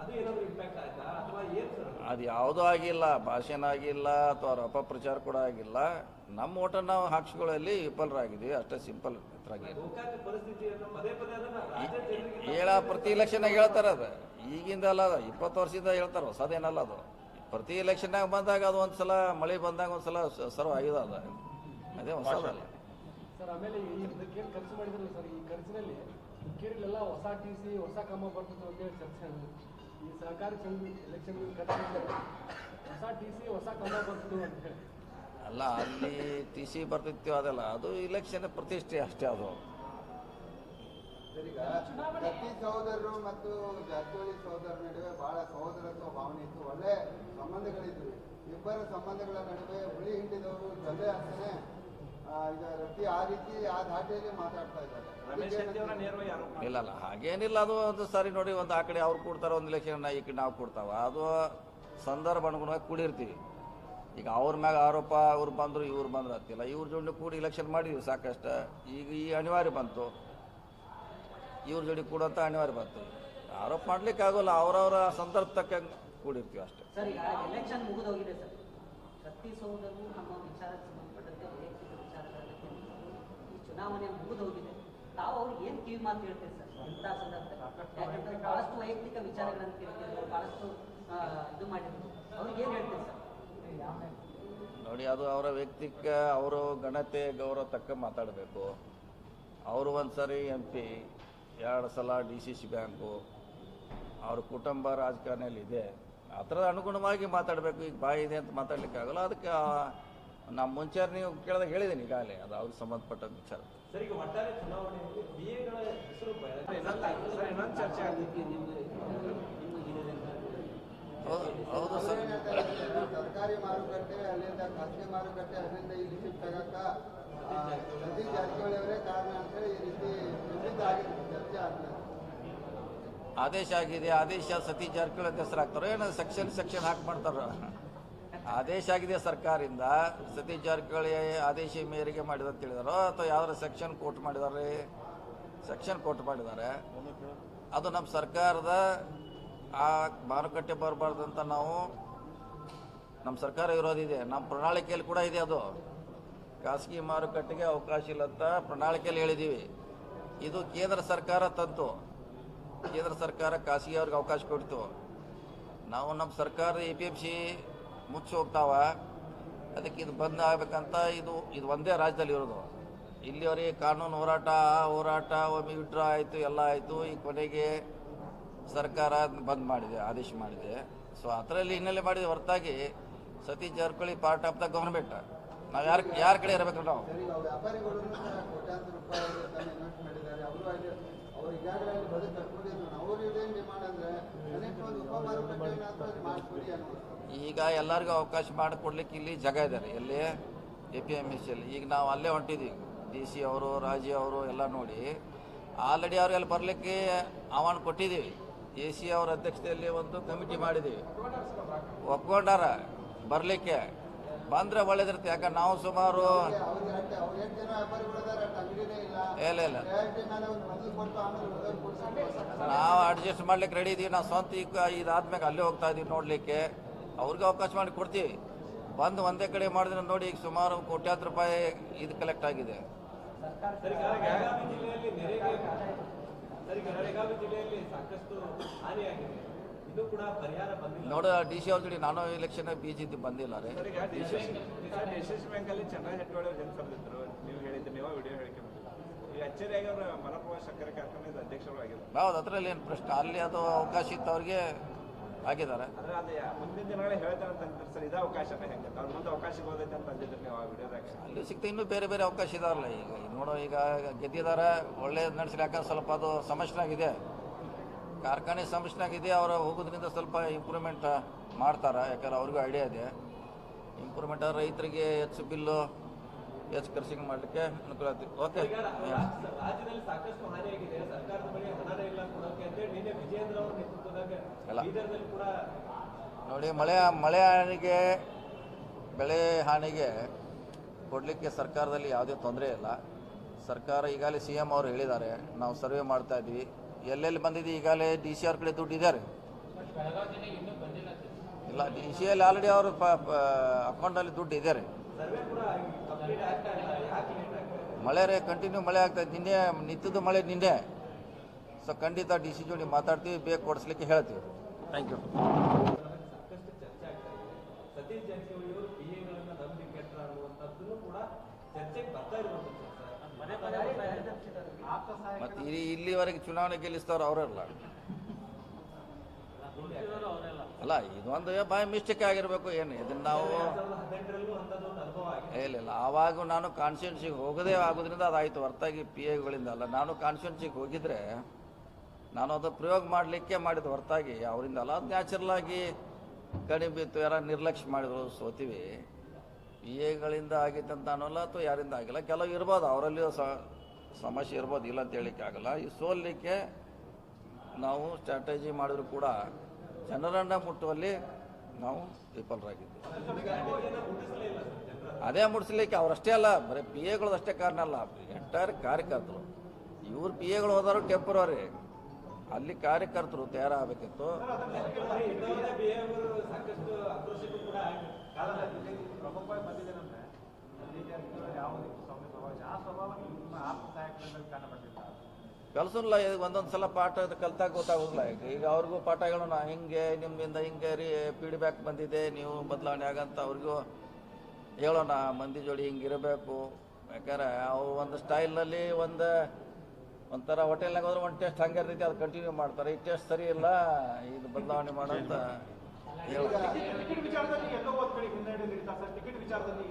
ಅದು ಏನಾದ್ರು ಇಂಪ್ಯಾಕ್ಟ್ ಆಯ್ತಾ? ಅಥವಾ ಏನ್ ಸರ್ ಅದು? ಯಾವುದೂ ಆಗಿಲ್ಲ. ಭಾಷಣ ಆಗಿಲ್ಲ ಅಥವಾ ಅವ್ರ ಅಪಪ್ರಚಾರ ಕೂಡ ಆಗಿಲ್ಲ. ನಮ್ಮ ಓಟನ್ನು ನಾವು ಹಾಕ್ಸ್ಕೊಳ್ಳಲ್ಲಿ ವಿಫಲರಾಗಿದ್ದೀವಿ. ಅಷ್ಟೇ ಸಿಂಪಲ್ ಪರಿಸ್ಥಿತಿಯನ್ನು ಪದೇ ಪದೇ ಅದನ್ನ ಹೇಳ ಪ್ರತಿ ಎಲೆಕ್ಷನ್ನಾಗ ಹೇಳ್ತಾರೆ ಅದು. ಈಗಿಂದ ಅಲ್ಲ ಅದು. ಇಪ್ಪತ್ತು ವರ್ಷದಿಂದ ಹೇಳ್ತಾರೆ ಹೊಸದೇನಲ್ಲ ಅದು. ಪ್ರತಿ ಎಲೆಕ್ಷನ್ನಾಗ ಬಂದಾಗ ಅದು ಒಂದ್ಸಲ ಮಳೆ ಬಂದಾಗ ಒಂದ್ಸಲ ಸರ್ವ್ ಆಗಿದೆ ಅದು. ಅದೇ ಹೊಸದಲ್ಲ. ಸರ್ ಆಮೇಲೆ ಈ ಇದಕ್ಕೇನು ಖರ್ಚು ಮಾಡಿದ್ರಲ್ಲ ಸರ್ ಈ ಖರ್ಚಿನಲ್ಲಿ ಕೇರಿಲೆಲ್ಲ ಹೊಸ ಟಿ ಸಿ ಹೊಸ ಕ್ರಮ ಬರ್ತದೆ ಅಂತೇಳಿ ಚರ್ಚೆ ಈ ಸಹಕಾರಿ ಸಂಘ ಎಲೆಕ್ಷನ್ ಖರ್ಚು ಮಾಡಿದ್ರು ಹೊಸ ಟಿ ಸಿ ಹೊಸ ಕ್ರಮ ಬರ್ತದೆ ಅಂತ ಹೇಳಿ. ಅಲ್ಲ ಅಲ್ಲಿ ಟಿ ಸಿ ಬರ್ತಿತ್ತು ಅದೆಲ್ಲ ಅದು ಇಲೆಕ್ಷನ್ ಪ್ರತಿಷ್ಠೆ ಅಷ್ಟೇ ಅದು. ಈಗ ಕತ್ತಿ ಸಹೋದರರು ಮತ್ತು ಜಾರಕಿಹೊಳಿ ಸಹೋದರರ ನಡುವೆ ಬಹಳ ಸಹೋದರತ್ವ ಭಾವನೆ ಇತ್ತು. ಒಳ್ಳೆ ಸಂಬಂಧಗಳಿದ್ವು. ಇಬ್ಬರ ಸಂಬಂಧಗಳ ನಡುವೆ ಹುಳಿ ಹಿಂಡಿದವರು ಜೊತೆ ಆಗ್ತಾನೆ. ರತಿ ಆ ರೀತಿ ಆ ಧಾಟಿಯಲ್ಲಿ ಮಾತಾಡ್ತಾ ಇದ್ದಾರೆ. ರಮೇಶ್ ಶೆಟ್ಟಿ ಅವರ ನೇರವಾಗಿ ಆರೋಪ ಮಾಡ್ತಾರೆ. ಇಲ್ಲ ಅಲ್ಲ ಹಾಗೇನಿಲ್ಲ ಅದು ಒಂದು ಸಾರಿ ನೋಡಿ ಒಂದು ಆ ಕಡೆ ಅವ್ರು ಕೊಡ್ತಾರೆ ಒಂದು ಇಲೆಕ್ಷನ್ ಈ ಕಡೆ ನಾವು ಕೊಡ್ತಾವ. ಅದು ಸಂದರ್ಭ ಅನುಗುಣವಾಗಿ ಕೂಡಿರ್ತೀವಿ. ಈಗ ಅವ್ರ ಮ್ಯಾಗ ಆರೋಪ ಅವ್ರು ಬಂದರು ಇವ್ರು ಬಂದ್ರು ಅಂತಿಲ್ಲ. ಇವ್ರ ಜೋಡಿ ಕೂಡಿ ಇಲೆಕ್ಷನ್ ಮಾಡಿದ್ವಿ ಸಾಕಷ್ಟು. ಈಗ ಈ ಅನಿವಾರ್ಯ ಬಂತು. ಇವ್ರ ಜೋಡಿ ಕೂಡಂತ ಅನಿವಾರ್ಯ ಬಂತು. ಆರೋಪ ಮಾಡ್ಲಿಕ್ಕೆ ಆಗೋಲ್ಲ ಅವ್ರವ್ರ ಸಂದರ್ಭ ತಕ್ಕಂಗೆ ಕೂಡಿರ್ತೀವಿ ಅಷ್ಟೇ ಸರ್ ಈಗ ಎಲೆಕ್ಷನ್ ಮುಗಿದೋಗಿದೆ ಸರ್ ಪ್ರತಿ ಸೌಧವು ನಮ್ಮ ವಿಚಾರಕ್ಕೆ ಸಂಬಂಧಪಟ್ಟಂತೆ ವೈಯಕ್ತಿಕ ವಿಚಾರಗಳನ್ನು ತಿಳಿಸಿದ್ರು. ಈ ಮುಗಿದು ಹೋಗಿದೆ. ತಾವು ಅವ್ರಿಗೆ ಏನು ಕಿವಿ ಮಾತು ಹೇಳ್ತೀರಿ ಸರ್? ಇಂಥ ಸಂದರ್ಭದಲ್ಲಿ? ಯಾಕಂದ್ರೆ ಬಹಳಷ್ಟು ವೈಯಕ್ತಿಕ ವಿಚಾರಗಳನ್ನು ಕೇಳ್ತಿದ್ರು ಬಹಳಷ್ಟು ಇದು ಮಾಡಿದ್ರು. ಅವ್ರಿಗೆ ಏನು ಹೇಳ್ತೀರಿ ಸರ್? ನೋಡಿ ಅದು ಅವರ ವ್ಯಕ್ತಿಕ ಅವರು ಘನತೆ ಗೌರವ ತಕ್ಕ ಮಾತಾಡಬೇಕು. ಅವರು ಒಂದು ಸರಿ ಎಂ ಪಿ ಎರಡು ಸಲ ಡಿ ಸಿ ಸಿ ಬ್ಯಾಂಕು ಅವ್ರ ಕುಟುಂಬ ರಾಜಕಾರಣಿಯಲ್ಲಿ ಇದೆ ಆ ಥರದ ಅನುಗುಣವಾಗಿ ಮಾತಾಡಬೇಕು. ಈಗ ಬಾಯಿ ಇದೆ ಅಂತ ಮಾತಾಡ್ಲಿಕ್ಕೆ ಆಗಲ್ಲ ಅದಕ್ಕೆ ನಮ್ಮ ಮುಂಚೆ ನೀವು ಕೇಳಿದಾಗ ಹೇಳಿದ್ದೀನಿ ಈಗಾಗಲೇ ಅದು ಅವ್ರಿಗೆ ಸಂಬಂಧಪಟ್ಟ ವಿಚಾರ. ಹೌದು ಹೌದು ಸರ್. ಸರ್ಕಾರಿ ಮಾರುಕಟ್ಟೆ ಅಲ್ಲಿಂದ ಖಾಸಗಿ ಮಾರುಕಟ್ಟೆ ಅಲ್ಲಿಂದ ಇಲ್ಲಿ ಶಿಫ್ಟ್ ಆಗಕ್ಕ ಆ, ಸತೀಶ್ ಜಾರಕಿಹೊಳಿ ಅವರೇ ಕಾರಣ ಅಂತೇಳಿ ಈ ರೀತಿ ಪ್ರಸಿದ್ಧ ಆಗಿದೆ ಚರ್ಚೆ ಆಗ್ತದೆ ಆದೇಶ ಆಗಿದೆ ಆದೇಶ ಸತಿ ಜಾರಕಿಹೊಳಿ ಹೆಸರು ಹೆಸರಾಗ್ತಾರೋ ಏನೋ ಸೆಕ್ಷನ್ ಸೆಕ್ಷನ್ ಹಾಕಿ ಮಾಡ್ತಾರ. ಆದೇಶ ಆಗಿದೆ ಸರ್ಕಾರದಿಂದ. ಸತೀಶ್ ಜಾರಕಿಹೊಳಿ ಆದೇಶ ಮೇರೆಗೆ ಮಾಡಿದ ಅಂತ ಹೇಳಿದಾರೋ ಅಥವಾ ಯಾವ್ದಾರ ಸೆಕ್ಷನ್ ಕೋರ್ಟ್ ಮಾಡಿದಾರೆ? ಸೆಕ್ಷನ್ ಕೋರ್ಟ್ ಮಾಡಿದ್ದಾರೆ ಅದು ನಮ್ಮ ಸರ್ಕಾರದ ಆ ಮಾರುಕಟ್ಟೆ ಬರಬಾರ್ದು ಅಂತ ನಾವು ನಮ್ಮ ಸರ್ಕಾರ ಇರೋದಿದೆ ನಮ್ಮ ಪ್ರಣಾಳಿಕೆಯಲ್ಲಿ ಕೂಡ ಇದೆ ಅದು. ಖಾಸಗಿ ಮಾರುಕಟ್ಟೆಗೆ ಅವಕಾಶ ಇಲ್ಲ ಅಂತ ಪ್ರಣಾಳಿಕೆಯಲ್ಲಿ ಹೇಳಿದ್ದೀವಿ ಇದು ಕೇಂದ್ರ ಸರ್ಕಾರ ತಂತು. ಕೇಂದ್ರ ಸರ್ಕಾರ ಖಾಸಗಿ ಅವ್ರಿಗೆ ಅವಕಾಶ ಕೊಡ್ತು. ನಾವು ನಮ್ಮ ಸರ್ಕಾರದ ಎ ಪಿ ಎಂ ಸಿ ಮುಚ್ಚಿ ಹೋಗ್ತಾವ ಅದಕ್ಕೆ ಇದು ಬಂದ್ ಆಗ್ಬೇಕಂತ ಇದು ಇದು ಒಂದೇ ರಾಜ್ಯದಲ್ಲಿ ಇರೋದು. ಇಲ್ಲಿವರೆಗೆ ಕಾನೂನು ಹೋರಾಟ ಹೋರಾಟ, ಒಮ್ಮೆ ವಿಡ್ರಾ ಆಯಿತು, ಎಲ್ಲ ಆಯಿತು, ಈ ಕೊನೆಗೆ ಸರ್ಕಾರ ಬಂದ್ ಮಾಡಿದೆ, ಆದೇಶ ಮಾಡಿದೆ. ಸೊ ಅದರಲ್ಲಿ ಹಿನ್ನೆಲೆ ಮಾಡಿದ ಹೊರತಾಗಿ Satish Jarkiholi part of the government ನಾವು ಯಾರ ಯಾರ ಕಡೆ ಇರಬೇಕು ನಾವು? ಈಗ ಅವರು ಅವ್ರು ಅವ್ರು ಎಲ್ಲರಿಗೂ ಅವಕಾಶ ಮಾಡಿಕೊಡ್ಲಿಕ್ಕೆ ಇಲ್ಲಿ ಜಾಗ ಇದ್ದಾರೆ. ಎಲ್ಲಿ? ಎ ಪಿ ಎಂ ಎಸ್ ಅಲ್ಲಿ. ಈಗ ನಾವು ಅಲ್ಲೇ ಹೊಂಟಿದ್ದೀವಿ. ಡಿ ಸಿ ಅವರು, ರಾಜಿ ಅವರು ಎಲ್ಲ ನೋಡಿ. ಆಲ್ರೆಡಿ ಅವ್ರಿಗೆ ಅಲ್ಲಿ ಬರಲಿಕ್ಕೆ ಆಹ್ವಾನ ಕೊಟ್ಟಿದ್ದೀವಿ. ಎ ಸಿ ಅವ್ರ ಅಧ್ಯಕ್ಷತೆಯಲ್ಲಿ ಒಂದು ಕಮಿಟಿ ಮಾಡಿದ್ದೀವಿ. ಒಪ್ಕೊಂಡಾರ ಬರಲಿಕ್ಕೆ. ಬಂದರೆ ಒಳ್ಳೇದಿರುತ್ತೆ ಯಾಕಂದ್ರೆ ನಾವು ಸುಮಾರು ಇಲ್ಲ ಇಲ್ಲ ನಾವು ಅಡ್ಜಸ್ಟ್ ಮಾಡ್ಲಿಕ್ಕೆ ರೆಡಿ ಇದೀವಿ ನಾವು ಸ್ವಂತ ಈಗ ಇದಾದ್ಮೇಲೆ ಅಲ್ಲೇ ಹೋಗ್ತಾ ಇದೀವಿ ನೋಡ್ಲಿಕ್ಕೆ ಅವ್ರಿಗೆ ಅವಕಾಶ ಮಾಡಿ ಕೊಡ್ತೀವಿ ಬಂದು ಒಂದೇ ಕಡೆ ಮಾಡಿದ್ರೆ ನೋಡಿ ಈಗ ಸುಮಾರು ಕೋಟ್ಯಾಂತರ ರೂಪಾಯಿ ಇದು ಕಲೆಕ್ಟ್ ಆಗಿದೆ ಜಿಲ್ಲೆಯಲ್ಲಿ ಸಾಕಷ್ಟು ಹಾನಿಯಾಗಿದೆ ನೋಡ ಡಿ ಸಿ ಅವ್ರ ನಾನು ಎಲೆಕ್ಷನ್ ಬಿ ಜೆ ಪಿ ಬಂದಿಲ್ಲ ರೀ. ಹೌದು ಅದರಲ್ಲಿ ಏನು ಪ್ರಶ್ನೆ ಅಲ್ಲಿ ಅದು ಅವಕಾಶ ಇತ್ತು ಅವ್ರಿಗೆ ಆಗಿದ್ದಾರೆ. ಅಂದ್ರೆ ಅದು ಯಾ- ಮುಂದಿನ ದಿನಗಳಲ್ಲಿ ಹೇಳ್ತಾರೆ ಅಂತ ಸರ್ ಇದೇ ಅವಕಾಶನೇ ಹೆಂಗೆ ಅವ್ರ ಮುಂದೆ ಅವಕಾಶ ಸಿಗೋದೈತೆ ಅಂತ ಅಂದಿದ್ರು ನೀವು ಆ ವಿಡಿಯೋದಾಗ ಅಲ್ಲಿ ಸಿಕ್ತ ಇನ್ನೂ ಬೇರೆ ಬೇರೆ ಅವಕಾಶ ಇದಾರಲ್ಲ ಈಗ. ನೋಡೋ ಈಗ ಗೆದ್ದಿದ್ದಾರೆ ಒಳ್ಳೆ ನಡೆಸಲಿ ಯಾಕಂದ್ರೆ ಸ್ವಲ್ಪ ಅದು ಸಮಸ್ಯೆನಾಗಿದೆ ಕಾರ್ಖಾನೆ ಸಂರಕ್ಷಣೆಗಿದೆ ಅವರ ಹೋಗೋದ್ರಿಂದ ಸ್ವಲ್ಪ ಇಂಪ್ರೂವ್ಮೆಂಟ್ ಮಾಡ್ತಾರೆ? ಯಾಕಂದ್ರೆ ಅವ್ರಿಗೂ ಐಡಿಯಾ ಇದೆ. ಇಂಪ್ರೂವ್ಮೆಂಟ್ ರೈತರಿಗೆ ಹೆಚ್ಚು ಬಿಲ್ಲು ಹೆಚ್ಚು ಖರ್ಚಿಂಗ್ ಮಾಡಲಿಕ್ಕೆ ಅನುಕೂಲ ಆಗ್ತದೆ. ಓಕೆ ಇಲ್ಲ ನೋಡಿ ಮಳೆ ಮಳೆ ಹಾನಿಗೆ ಬೆಳೆ ಹಾನಿಗೆ ಕೊಡಲಿಕ್ಕೆ ಸರ್ಕಾರದಲ್ಲಿ ಯಾವುದೇ ತೊಂದರೆ ಇಲ್ಲ. ಸರ್ಕಾರ ಈಗಾಗಲೇ ಸಿ ಎಂ ಅವರು ಹೇಳಿದ್ದಾರೆ ನಾವು ಸರ್ವೆ ಮಾಡ್ತಾ ಇದ್ವಿ ಎಲ್ಲೆಲ್ಲಿ ಬಂದಿದೆ ಈಗಾಗಲೇ ಡಿ ಸಿ ಅವ್ರ ಕಡೆ ದುಡ್ಡು ಇದ್ದಾರೆ? ಇಲ್ಲ, ಡಿ ಸಿ ಅಲ್ಲಿ ಆಲ್ರೆಡಿ ಅವರು ಅಕೌಂಟಲ್ಲಿ ದುಡ್ಡು ಇದ್ದಾರೆ. ಮಳೆ ರೇ ಕಂಟಿನ್ಯೂ ಮಳೆ ಆಗ್ತಾ ಇದೆ. ನಿನ್ನೆ ನಿಂತಿದ್ದು ಮಳೆ ನಿನ್ನೆ. ಸೊ ಖಂಡಿತ ಡಿ ಸಿ ಜೋಡಿ ಮಾತಾಡ್ತೀವಿ, ಬೇಗ ಕೊಡಿಸ್ಲಿಕ್ಕೆ ಹೇಳ್ತೀವಿ. ಥ್ಯಾಂಕ್ ಯು ಇಲ್ಲಿ ಇಲ್ಲಿವರೆಗೆ ಚುನಾವಣೆ ಗೆಲ್ಲಿಸ್ತವ್ರು ಅವರಲ್ಲ. ಅಲ್ಲ ಇದೊಂದು ಬಾಯ್ ಮಿಸ್ಟೇಕ್ ಆಗಿರಬೇಕು, ಏನು? ಇದನ್ನು ನಾವು ಇಲ್ಲ ಇಲ್ಲ, ಆವಾಗ ನಾನು ಕಾನ್ಸ್ಟಿಟ್ಯೂನ್ಸಿಗೆ ಹೋಗದೇ ಆಗೋದ್ರಿಂದ ಅದಾಯಿತು. ಹೊರತಾಗಿ ಪಿ ಎಗಳಿಂದ ಅಲ್ಲ. ನಾನು ಕಾನ್ಸ್ಟಿಟ್ಯೂನ್ಸಿಗೆ ಹೋಗಿದ್ರೆ ನಾನು ಅದು ಪ್ರಯೋಗ ಮಾಡಲಿಕ್ಕೆ ಮಾಡಿದ ಹೊರತಾಗಿ ಅವರಿಂದ ಅಲ್ಲ. ಅದು ನ್ಯಾಚುರಲ್ ಆಗಿ ಕಡಿಮೆ ಬಿತ್ತು ಯಾರ ನಿರ್ಲಕ್ಷ್ಯ ಮಾಡಿದ್ರು, ಸೋತೀವಿ. ಪಿ ಎಗಳಿಂದ ಆಗಿತ್ತಂತ ಅನ್ನೋಲ್ಲ ಅಥವಾ ಯಾರಿಂದ ಆಗಿಲ್ಲ. ಕೆಲವು ಇರ್ಬೋದು, ಅವರಲ್ಲಿಯೂ ಸ ಸಮಸ್ಯೆ ಇರ್ಬೋದು, ಇಲ್ಲ ಅಂತ ಹೇಳಿಕ್ಕೆ ಆಗಲ್ಲ. ಈ ಸೋಲಿಕ್ಕೆ ನಾವು ಸ್ಟ್ರಾಟಜಿ ಮಾಡಿದ್ರು ಕೂಡ ಜನರನ್ನ ಮುಟ್ಟುವಲ್ಲಿ ನಾವು ವಿಫಲರಾಗಿದ್ದೀವಿ. ಅದೇ ಮುಡಿಸ್ಲಿಕ್ಕೆ ಅವರಷ್ಟೇ ಅಲ್ಲ, ಬರೀ ಪಿ ಎಗಳು ಅಷ್ಟೇ ಕಾರಣ ಅಲ್ಲ ಎಂಟೈರ್ ಕಾರ್ಯಕರ್ತರು. ಇವ್ರು ಪಿ ಎಗಳು ಹೋದವರು ಟೆಂಪ್ರವರಿ ಅಲ್ಲಿ ಕಾರ್ಯಕರ್ತರು ತಯಾರಾಗಬೇಕಿತ್ತು ಬಿಹೇವಿಯರ್ ಸಾಕಷ್ಟು ಆಕ್ರೋಶಕ್ಕೂ ಕೂಡ ಆಗಿದೆ ಕಾರಣ ಇಲ್ಲಿ ಪ್ರಭುತ್ವ ಬಂದಿದ್ದೇನೆಂದ್ರೆ ಅಲ್ಲಿ ಜಾರಕಿಹೊಳಿ ಯಾವ ರೀತಿ ಸ್ವಾಮಿ ಸ್ವಭಾವ ಆ ಸ್ವಭಾವ ನಿಮ್ಮ ಆಪ್ತ ನಾಯಕರಲ್ಲಿ ಕಾಣಬಂದಿಲ್ಲ ಕಲ್ಸಲ್ಲ ಒಂದೊಂದು ಸಲ ಪಾಠ ಕಲ್ತಾಗ ಗೊತ್ತಾಗೋದಿಲ್ಲ. ಈಗ ಅವ್ರಿಗೂ ಪಾಠಗಳನ್ನ ಹಿಂಗೆ, ನಿಮ್ಮಿಂದ ಹಿಂಗೆ ರೀ ಫೀಡ್ಬ್ಯಾಕ್ ಬಂದಿದೆ, ನೀವು ಬದಲಾವಣೆ ಆಗಂತ ಅವ್ರಿಗೂ ಹೇಳೋಣ, ಮಂದಿ ಜೋಡಿ ಹಿಂಗಿರಬೇಕು ಯಾಕಂದ್ರೆ ಅವ್ರು ಒಂದು ಸ್ಟೈಲ್ನಲ್ಲಿ ಒಂದು, ಒಂಥರ ಹೋಟೆಲ್ನಾಗ ಹೋದ್ರೆ ಒಂದು ಟೇಸ್ಟ್ ಹಂಗೆ ಇರ್ತೈತಿ, ಅದು ಕಂಟಿನ್ಯೂ ಮಾಡ್ತಾರೆ. ಈ ಟೇಸ್ಟ್ ಸರಿ ಇಲ್ಲ, ಇದು ಬದಲಾವಣೆ ಮಾಡೋಂತ ಟಿಕೆಟ್ ವಿಚಾರದಲ್ಲಿ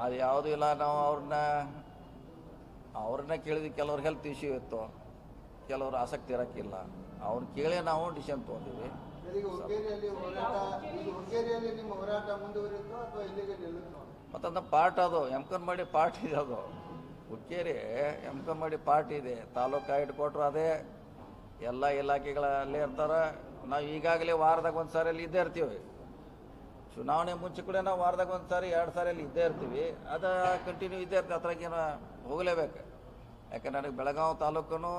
ಅದು ಯಾವುದೂ ಇಲ್ಲ ನಾವು ಅವ್ರನ್ನ ಅವ್ರನ್ನ ಕೇಳಿದ್ವಿ ಕೆಲವ್ರು ಹೆಲ್ತ್ ಇಶ್ಯೂ ಇತ್ತು. ಕೆಲವ್ರು ಆಸಕ್ತಿ ಇರೋಕ್ಕಿಲ್ಲ. ಅವ್ರನ್ನ ಕೇಳಿ ನಾವು ಡಿಸಿಷನ್ ತೊಗೊಂಡಿವಿ. ಮತ್ತು ಅದನ್ನ ಪಾರ್ಟ್ ಅದು ಎಮ್ಕನ್ ಮಾಡಿ ಪಾರ್ಟ್ ಇದೆ ಅದು. ಹುಕ್ಕೇರಿ ಎಮ್ಕನ್ ಮಾಡಿ ಪಾರ್ಟ್ ಇದೆ. ತಾಲೂಕು ಕೊಟ್ರು ಅದೇ. ಎಲ್ಲ ಇಲಾಖೆಗಳಲ್ಲಿ ಇರ್ತಾರೆ. ನಾವು ಈಗಾಗಲೇ ವಾರದಾಗ ಒಂದು ಸಾರಿ ಅಲ್ಲಿ ಇದ್ದೇ ಇರ್ತೀವಿ. ಚುನಾವಣೆ ಮುಂಚೆ ಕೂಡ ನಾವು ವಾರದಾಗ ಒಂದು ಸಾರಿ ಎರಡು ಸಾರಿ ಅಲ್ಲಿ ಇದ್ದೇ ಇರ್ತೀವಿ. ಅದು ಕಂಟಿನ್ಯೂ ಇದ್ದೇ ಇರ್ತೀವಿ ಅದ್ರಾಗೇನು ಹೋಗಲೇಬೇಕು. ಯಾಕಂದ್ರೆ ನನಗೆ ಬೆಳಗಾವಿ ತಾಲೂಕನು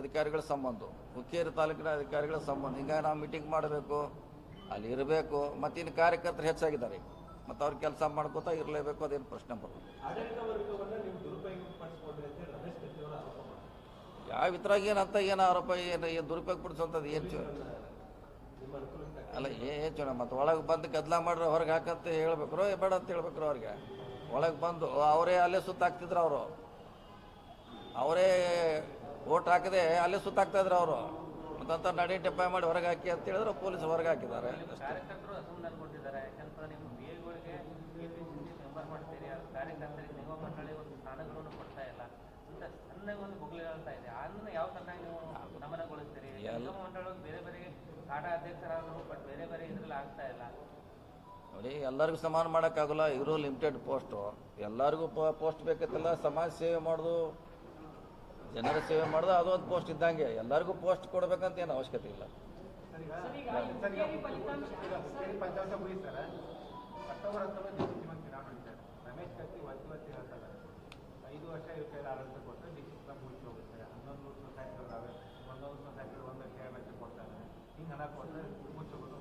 ಅಧಿಕಾರಿಗಳ ಸಂಬಂಧ ಹುಕ್ಕೇರಿ ತಾಲೂಕಿನ ಅಧಿಕಾರಿಗಳ ಸಂಬಂಧ. ಹಿಂಗಾಗಿ ನಾವು ಮೀಟಿಂಗ್ ಮಾಡಬೇಕು ಅಲ್ಲಿ ಇರಬೇಕು ಮತ್ತು ಇನ್ನು ಕಾರ್ಯಕರ್ತರು ಹೆಚ್ಚಾಗಿದ್ದಾರೆ. ಮತ್ತು ಅವ್ರು ಕೆಲಸ ಮಾಡ್ಕೋತಾ ಇರಲೇಬೇಕು ಅದೇನು ಪ್ರಶ್ನೆ ಬರ್ತದೆ ಯಾವ ಇದ್ರಾಗ ಏನಂತ ಏನು ಆರೋಪ ಏನು ಏನು ದುರುಪಯೋಗ ಪಡಿಸುವಂಥದ್ದು ಏನು ಅಲ್ಲ ಏನು ಚುನ ಮತ್ತು ಒಳಗೆ ಬಂದು ಗದ್ದಲ ಮಾಡ್ರೆ ಹೊರಗೆ ಹಾಕಂತ ಹೇಳ್ಬೇಕ್ರೋ ಬೇಡ ಅಂತ ಹೇಳ್ಬೇಕ್ರು ಅವ್ರಿಗೆ. ಒಳಗೆ ಬಂದು, ಅವರೇ ಅಲ್ಲೇ ಸುತ್ತಾಕ್ತಿದ್ರು ಅವರು. ಅವರೇ ಓಟ್ ಹಾಕದೆ ಅಲ್ಲೇ ಸುತ್ತಾಕ್ತಾ ಇದ್ರು ಅವರು. ಮತ್ತಂತ ನಡಿ ಟೆಪ್ಪಾಯ ಮಾಡಿ ಹೊರಗೆ ಹಾಕಿ ಅಂತ ಹೇಳಿದ್ರು ಪೊಲೀಸ್ ಹೊರಗೆ ಹಾಕಿದ್ದಾರೆ ಅಷ್ಟೇ. ಕಾರ್ಯಕರ್ತರು ಅಸಮಾಧಾನಗೊಂಡಿದ್ದಾರೆ ಯಾಕಂತಂದ್ರೆ ನಿಮ್ಮ B ಎಗಳಿಗೆ K P C C member ಮಾಡ್ತೀರಿ ಅದು ಕಾರ್ಯಕರ್ತರಿಗೆ ನಿಗಮ ಮಂಡಳಿ ಒಂದು ಸ್ಥಾನಗಳನ್ನು ಕೊಡ್ತಾ ಇಲ್ಲ ಅಂತ ಸಣ್ಣ ಒಂದು ಬುಗ್ಲಿ ಹೇಳ್ತಾ ಇದೆ ಅದನ್ನ ಯಾವ ತರನಾಗಿ ನೀವು ನಮನಗೊಳಿಸ್ತೀರಿ ಎಲ್ಲ- ನಿಗಮ ಮಂಡಳಿ ಬೇರೆ ಬೇರೆ ಕಾಡ ಅಧ್ಯಕ್ಷರಾದ್ರು ಬಟ್ ಬೇರೆ ಬೇರೆ ಇದ್ರಲ್ಲಿ ಆಗ್ತಾ ಇಲ್ಲ ನೋಡಿ ಎಲ್ಲರಿಗೂ ಸಮಾನ ಮಾಡೋಕ್ಕಾಗಲ್ಲ ಇರೋ ಲಿಮಿಟೆಡ್ ಪೋಸ್ಟು ಎಲ್ಲರಿಗೂ ಪೋಸ್ಟ್ ಬೇಕತ್ತಲ್ಲ, ಸಮಾಜ ಸೇವೆ ಮಾಡೋದು, ಜನರ ಸೇವೆ ಮಾಡೋದು ಅದೊಂದು ಪೋಸ್ಟ್ ಇದ್ದಂಗೆ. ಎಲ್ಲರಿಗೂ ಪೋಸ್ಟ್ ಕೊಡಬೇಕಂತ ಏನು ಅವಶ್ಯಕತೆ ಇಲ್ಲ. ವರ್ಷ ಹಣ ಕೊಟ್ಟರೆ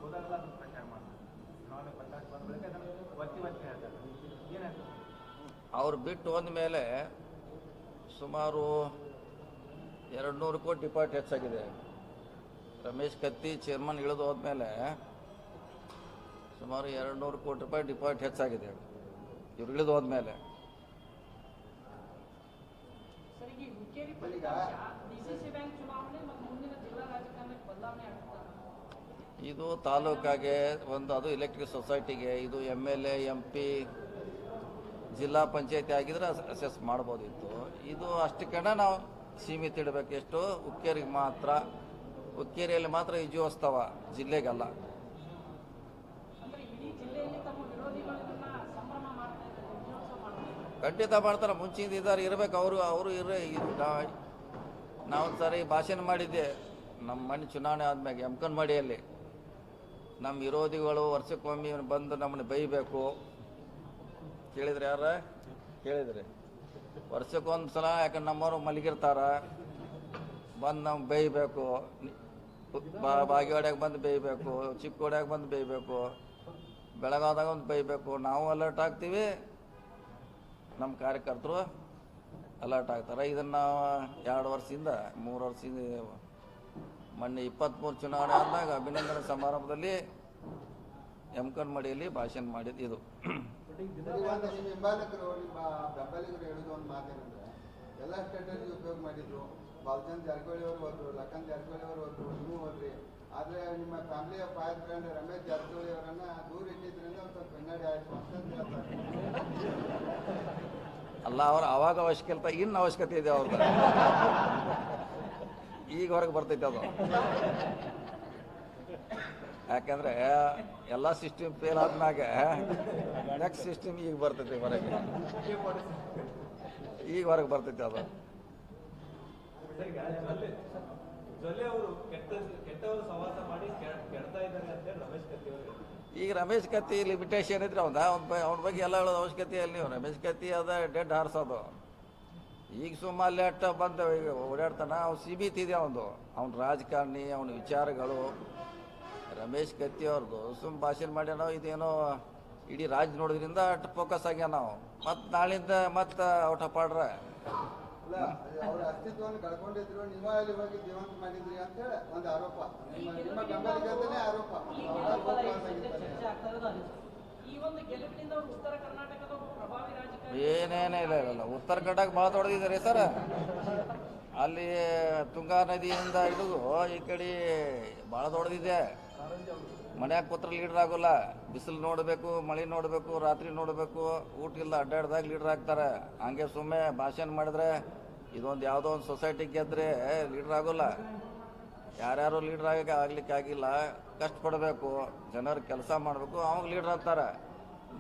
ಹೋದಾಗೆಲ್ಲ ಅದನ್ನು ಪ್ರಚಾರ ಮಾಡ್ತಾರೆ ಚುನಾವಣೆ ಪಂಚಾಯತ್ ಬಂದ ಬಳಿಕ ಅದನ್ನು ಒತ್ತಿ ಒತ್ತಿ ಹೇಳ್ತಾರೆ ಏನಾಗ್ತದೆ ಅವ್ರು ಬಿಟ್ಟು ಹೋದ್ಮೇಲೆ ಸುಮಾರು ಎರಡು ನೂರು ಕೋಟಿ ಡಿಪಾರ್ಟ್ ಹೆಚ್ಚಾಗಿದೆ. ರಮೇಶ್ ಕತ್ತಿ ಚೇರ್ಮನ್ ಇಳಿದು ಹೋದ್ಮೇಲೆ ಸುಮಾರು ಎರಡು ನೂರು ಕೋಟಿ ರೂಪಾಯಿ ಡಿಪಾರ್ಟ್ ಹೆಚ್ಚಾಗಿದೆ. ಇವ್ರು ಇಳಿದು ಹೋದ್ಮೇಲೆ ಸರ್ ಈಗ ಹುಕ್ಕೇರಿ ಫಲಿತಾಂಶ ಡಿಸಿಸಿ ಬ್ಯಾಂಕ್ ಚುನಾವಣೆ ಮತ್ತು ಮುಂದಿನ ಜಿಲ್ಲಾ ರಾಜಕಾರಣಕ್ಕೆ ಬದಲಾವಣೆ ಆಗ್ತದೆ ಇದು ತಾಲೂಕಾಗೆ ಒಂದು, ಅದು ಎಲೆಕ್ಟ್ರಿಕ್ ಸೊಸೈಟಿಗೆ ಇದು M L A M P ಜಿಲ್ಲಾ ಪಂಚಾಯತಿ ಆಗಿದ್ರೆ ಅಸೆಸ್ ಮಾಡ್ಬೋದಿತ್ತು. ಇದು ಅಷ್ಟಕ್ಕಣ ನಾವು ಸೀಮಿತ ಇಡಬೇಕು. ಎಷ್ಟು? ಉಕ್ಕೇರಿಗೆ ಮಾತ್ರ. ಉಕ್ಕೇರಿಯಲ್ಲಿ ಮಾತ್ರ ವಿಜಯೋತ್ಸವ ಜಿಲ್ಲೆಗಲ್ಲ. ಖಂಡಿತ ಮಾಡ್ತಾರೆ. ಮುಂಚಿಂದ ಇದ್ದಾರೆ, ಇರಬೇಕು. ಅವರು ಅವರು ಇರೇ ನಾವೊಂದು ಸಾರಿ ಭಾಷಣ ಮಾಡಿದ್ದೆ. ನಮ್ಮ ಮನೆ ಚುನಾವಣೆ ಆದ್ಮ್ಯಾಗ ಎಮ್ಕನ್ಮಡಿಯಲ್ಲಿ ನಮ್ಮ ವಿರೋಧಿಗಳು ವರ್ಷಕ್ಕೊಮ್ಮೆ ಬಂದು ನಮ್ಮನ್ನು ಬೈಬೇಕು ಕೇಳಿದ್ರೆ ಯಾರ? ಕೇಳಿದ್ರಿ. ವರ್ಷಕ್ಕೊಂದು ಸಲ ಯಾಕಂದ್ರೆ ನಮ್ಮವರು ಮಲಗಿರ್ತಾರ, ಬಂದು ನಾವು ಬೇಯಬೇಕು. ಬಾಗಿವಾಡ್ಯಾಗ ಬಂದು ಬೇಯಬೇಕು, ಚಿಕ್ಕೋಡ್ಯಾಗ ಬಂದು ಬೇಯಬೇಕು ಬೆಳಗಾದಾಗ ಒಂದು ಬೇಯಬೇಕು. ನಾವು ಅಲರ್ಟ್ ಆಗ್ತೀವಿ. ನಮ್ಮ ಕಾರ್ಯಕರ್ತರು ಅಲರ್ಟ್ ಆಗ್ತಾರೆ. ಇದನ್ನು ಎರಡು ವರ್ಷದಿಂದ, ಮೂರು ವರ್ಷದಿಂದ ಮೊನ್ನೆ ಇಪ್ಪತ್ತ್ಮೂರು ಚುನಾವಣೆ ಆದಾಗ ಅಭಿನಂದನೆ ಸಮಾರಂಭದಲ್ಲಿ ಎಮ್ಕನ್ಮಡಿಯಲ್ಲಿ ಭಾಷಣ ಮಾಡಿದ್ದು ಇದು. ಎಲ್ಲ ಸ್ಟ್ರಾಟಜಿ ಉಪಯೋಗ ಮಾಡಿದ್ರು ಬಾಲಚಂದ್ ಜಾರಕಿಹೊಳಿ ಅವರು ಹೋದ್ರು ಲಖನ್ ಜಾರಕಿಹೊಳಿ ಅವರು ಹೋದ್ರು ನೀವು ಹೋದ್ರಿ ಆದರೆ ನಿಮ್ಮ ಫ್ಯಾಮಿಲಿಯ ರಮೇಶ್ ಜಾರಕಿಹೊಳಿ ಅವರನ್ನ ದೂರ ಇಟ್ಟಿದ್ರಿಂದ ಸ್ವಲ್ಪ ಹಿನ್ನಡೆ ಆಯ್ತು ಅಂತ ಹೇಳ್ತಾರೆ ಅಲ್ಲ ಅವ್ರ ಅವಾಗ ಅವಶ್ಯಕತೆ ಇನ್ನು ಅವಶ್ಯಕತೆ ಇದೆ ಅವ್ರದ್ದು ಈಗ ಹೊರಗೆ ಬರ್ತೈತೆ ಅದು. ಯಾಕಂದ್ರೆ ಎಲ್ಲ ಸಿಸ್ಟಮ್ ಫೇಲ್ ಆದ್ಮ್ಯಾಗ ನೆಕ್ಸ್ಟ್ ಸಿಸ್ಟಮ್ ಈಗ ಬರ್ತೈತಿ ಹೊರಗೆ ಈಗ ಹೊರಗೆ ಬರ್ತೈತಿ ಅದು. ಈಗ ರಮೇಶ್ ಕತ್ತಿ ಲಿಮಿಟೇಷನ್ ಇದ್ರೆ ಅವನ ಅವ್ನ ಬಗ್ಗೆ ಎಲ್ಲ ಹೇಳೋದು ಅವಶ್ಯಕತೆ ಇಲ್ಲ ನೀವು. ರಮೇಶ್ ಕತ್ತಿ ಅದ ಡೆಡ್ ಹಾರ್ಸೋದು ಈಗ ಸುಮ್ಮ ಅಲ್ಲಿ ಅಟ್ಟ ಬಂದ ಈಗ ಓಡಾಡ್ತಾನ. ಅವ್ನು ಬಿ ಇದೆ ಅವನು ಅವ್ನ ರಾಜಕಾರಣಿ ಅವನ ವಿಚಾರಗಳು. ರಮೇಶ್ ಕತ್ತಿ ಅವ್ರದ್ದು ಸುಮ್ಮ ಭಾಷಣ ಮಾಡ್ಯಾನೋ ಇದೇನೋ ಇಡೀ ರಾಜ್ ನೋಡೋದ್ರಿಂದ ಅಷ್ಟು ಫೋಕಸ್ ಆಗ್ಯಾನ ನಾವು ಮತ್ತು ನಾಳಿಂದ ಮತ್ತೆ ಔಟ್ ಆಫ್ ಆರ್ಡ್ರ ಅಲ್ಲ ಅವ್ರ ಅಸ್ತಿತ್ವವನ್ನು ಕಳ್ಕೊಂಡಿದ್ರು ನೀವು ಅಲ್ಲಿ ಹೋಗಿ ಜೀವಂತ ಅಂತ ಹೇಳಿ ಒಂದು ಆರೋಪ. ನಿಮ್ಮ ನಿಮ್ಮ ಆರೋಪ. ಈ ಒಂದು ಗೆಲುವಿನಿಂದ ಉತ್ತರ ಕರ್ನಾಟಕದ ಒಬ್ಬ ಪ್ರಭಾವಿ ರಾಜಕಾರಣಿ ಏನೇನೇ ಇಲ್ಲ ಇಲ್ಲ ಉತ್ತರ ಬಹಳ ಭಾಳ ರೀ ಸರ್. ಅಲ್ಲಿ ತುಂಗಾ ನದಿಯಿಂದ ಹಿಡಿದು ಈ ಕಡೆ ಭಾಳ ದೊಡ್ಡದಿದೆ. ಮನ್ಯಾಗ ಕೂತ್ರ ಲೀಡರ್ ಆಗೋಲ್ಲ. ಬಿಸಿಲು ನೋಡಬೇಕು, ಮಳೆ ನೋಡಬೇಕು, ರಾತ್ರಿ ನೋಡಬೇಕು. ಊಟ ಇಲ್ಲ, ಅಡ್ಡಾಡ್ದಾಗ ಲೀಡರ್ ಆಗ್ತಾರೆ. ಹಂಗೆ ಸುಮ್ಮನೆ ಭಾಷಣ ಮಾಡಿದ್ರೆ ಇದೊಂದು ಯಾವುದೋ ಒಂದು ಸೊಸೈಟಿ ಗೆದ್ರೆ ಲೀಡರ್ ಆಗೋಲ್ಲ. ಯಾರ್ಯಾರು ಲೀಡರ್ ಆಗಕ್ಕೆ ಆಗ್ಲಿಕ್ಕೆ ಆಗಿಲ್ಲ, ಕಷ್ಟಪಡಬೇಕು. ಜನರು ಕೆಲಸ ಮಾಡಬೇಕು, ಅವಾಗ ಲೀಡರ್ ಆಗ್ತಾರೆ.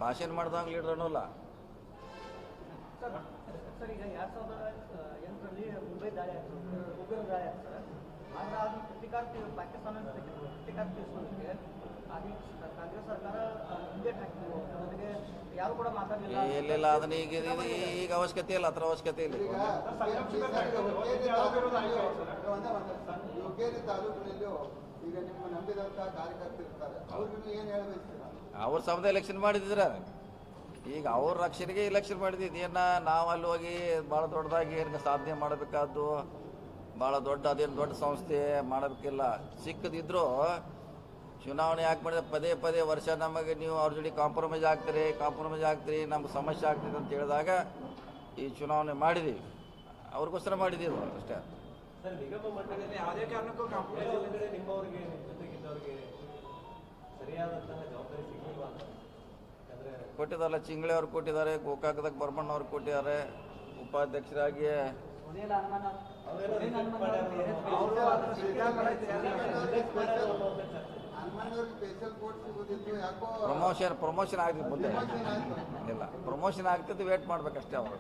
ಭಾಷಣ ಮಾಡ್ದಂಗೆ ಲೀಡರ್ ಅನ್ನೋಲ್ಲ. ಸರ್ ಈಗ ಎರಡ್ ಸಾವಿರದ ಎಂಟರಲ್ಲಿ ಮುಂಬೈ ದಾಳಿ ಆಯ್ತು ಉಗ್ರ ದಾಳಿ ಆಯ್ತು ಸರ್. ಆದ್ರೆ ಅದು ಪ್ರತಿಕಾರ ತೀರ್- ಪಾಕಿಸ್ತಾನ ಪ್ರತಿಕಾರ ತೀರಿಸೋದಕ್ಕೆ ಅದು ಕಾಂಗ್ರೆಸ್ ಸರ್ಕಾರ ಹಿಂದೇಟ್ ಹಾಕಿದ್ರು ಜೊತೆಗೆ ಯಾರು ಕೂಡ ಮಾತಾಡಲಿಲ್ಲ. ಇಲ್ಲ ಅದನ್ನ ಈಗ ಈಗ ಅವಶ್ಯಕತೆ ಇಲ್ಲ ಅದ್ರ ಅವಶ್ಯಕತೆ ಇಲ್ಲ. ಈಗ ನಿಮ್ಮ ನಂಬಿದಂತ ಕಾರ್ಯಕರ್ತರು ಇರ್ತಾರೆ ಅವ್ರಿಗೂ ಏನು ಹೇಳ್ಬೇಕು ಅವ್ರ ಸಮದ ಎಲೆಕ್ಷನ್ ಮಾಡಿದ್ರ. ಈಗ ಅವ್ರ ರಕ್ಷಣೆಗೆ ಇಲೆಕ್ಷನ್ ಮಾಡಿದ್ವಿ ಏನ ನಾವು ಅಲ್ಲಿ ಹೋಗಿ ಭಾಳ ದೊಡ್ಡದಾಗಿ ಏನು ಸಾಧನೆ ಮಾಡಬೇಕಾದ್ದು? ಭಾಳ ದೊಡ್ಡ, ಅದೇನು ದೊಡ್ಡ ಸಂಸ್ಥೆ ಮಾಡಬೇಕಿಲ್ಲ. ಸಿಕ್ಕದಿದ್ರು ಚುನಾವಣೆ ಯಾಕೆ ಮಾಡಿದ್ರೆ ಪದೇ ಪದೇ ವರ್ಷ ನಮಗೆ ನೀವು ಅವ್ರ ಜೊತೆ ಕಾಂಪ್ರಮೈಸ್ ಆಗ್ತೀರಿ ಕಾಂಪ್ರಮೈಸ್ ಆಗ್ತೀರಿ, ನಮ್ಗೆ ಸಮಸ್ಯೆ ಆಗ್ತಿದೆ ಅಂತ ಹೇಳಿದಾಗ ಈ ಚುನಾವಣೆ ಮಾಡಿದ್ದೀವಿ ಅವ್ರಿಗೋಸ್ಕರ ಮಾಡಿದ್ದೀವಿ ಅಷ್ಟೇ. ಸರಿಯಾದಂತಹ ಜವಾಬ್ದಾರಿ ಕೊಟ್ಟಿದ್ದಾರಲ್ಲ, ಚಿಂಗ್ಳೆ ಅವ್ರು ಕೊಟ್ಟಿದ್ದಾರೆ ಗೋಕಾಕದಾಗ ಬರ್ಮಣ್ಣ ಅವ್ರು ಕೊಟ್ಟಿದ್ದಾರೆ ಉಪಾಧ್ಯಕ್ಷರಾಗಿ ಪ್ರಮೋಷನ್ ಪ್ರಮೋಷನ್ ಆಗ್ತಿತ್ತು ಮುಂದೆ. ಇಲ್ಲ ಪ್ರಮೋಷನ್ ಆಗ್ತಿತ್ತು ವೇಟ್ ಮಾಡ್ಬೇಕಷ್ಟೇ ಅವರು.